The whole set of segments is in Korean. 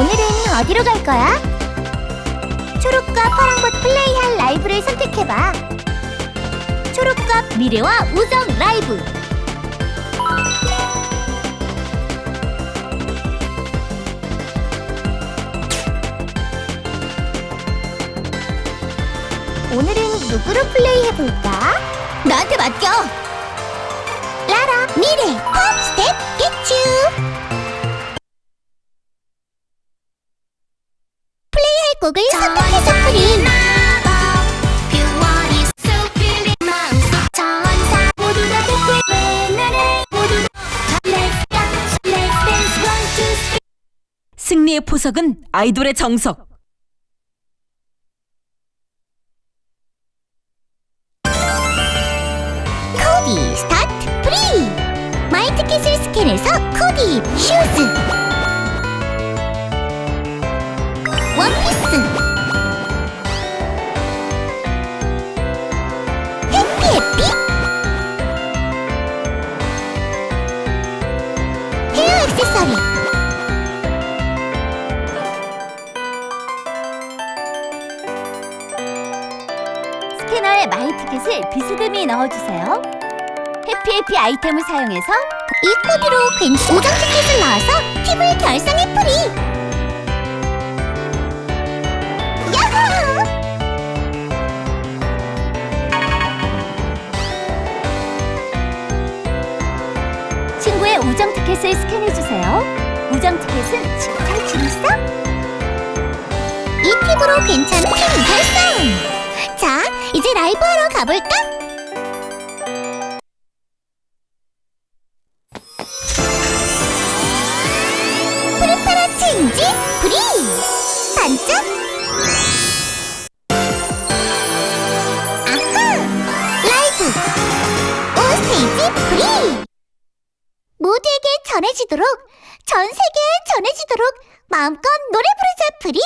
오늘은 어디로 갈 거야? 초록과 파랑봇 플레이할 라이브를 선택해봐. 초록과 미래와 우정 라이브. 오늘은 누구로 플레이해볼까? 나한테 맡겨! 라라, 미래, 팝, 스텝, 개츄! 곡을 선택해 서 프리! 승리의 포석은 아이돌의 정석. 코디 스타트 프리! 마이 티켓을 스캔해서 코디 슈즈 액세서리 스캐너에 마이 티켓을 비스듬히 넣어주세요. 해피해피 아이템을 사용해서 이 코드로 괜찮 우정 티켓을 넣어서 팀을 결성해 프리. 우정 티켓을 스캔해 주세요. 우정 티켓은 잘 지냈어? 이 팀으로 괜찮은 팀 결성. 자, 이제 라이브 하러 가볼까? 프리파라 체인지 프리 반짝 전해지도록 전 세계에 전해지도록 마음껏 노래 부르자 프리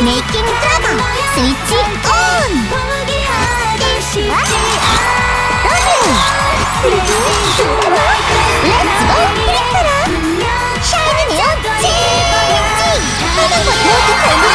메이킹 드라마 스위치 온 러브 렛츠고 프리파라. 샤이니 네온 체인지 빨간꽃 모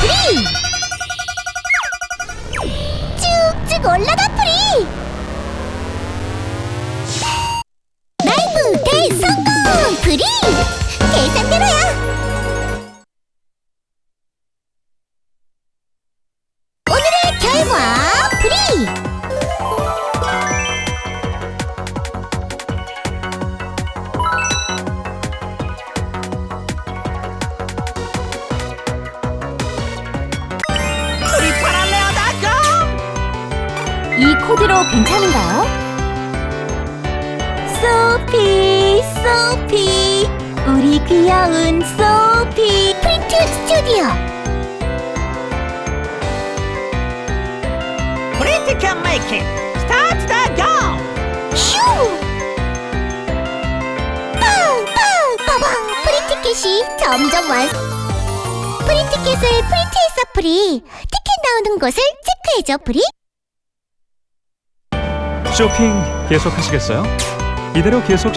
프리 쭉쭉 올라가 프리! 라이브 대성공! 프리 이 코디로 괜찮은가요? 소피, 소피, 우리 귀여운 소피. 프린트 스튜디오 프리트 ticket making. Start the go. 휴! 팡팡! 빠방! 프리티켓이 점점 완 프리티켓을 프린트했어 프리 티켓 나오는 곳을 체크해줘 프리 쇼핑 계속하시겠어요? 이대로 계속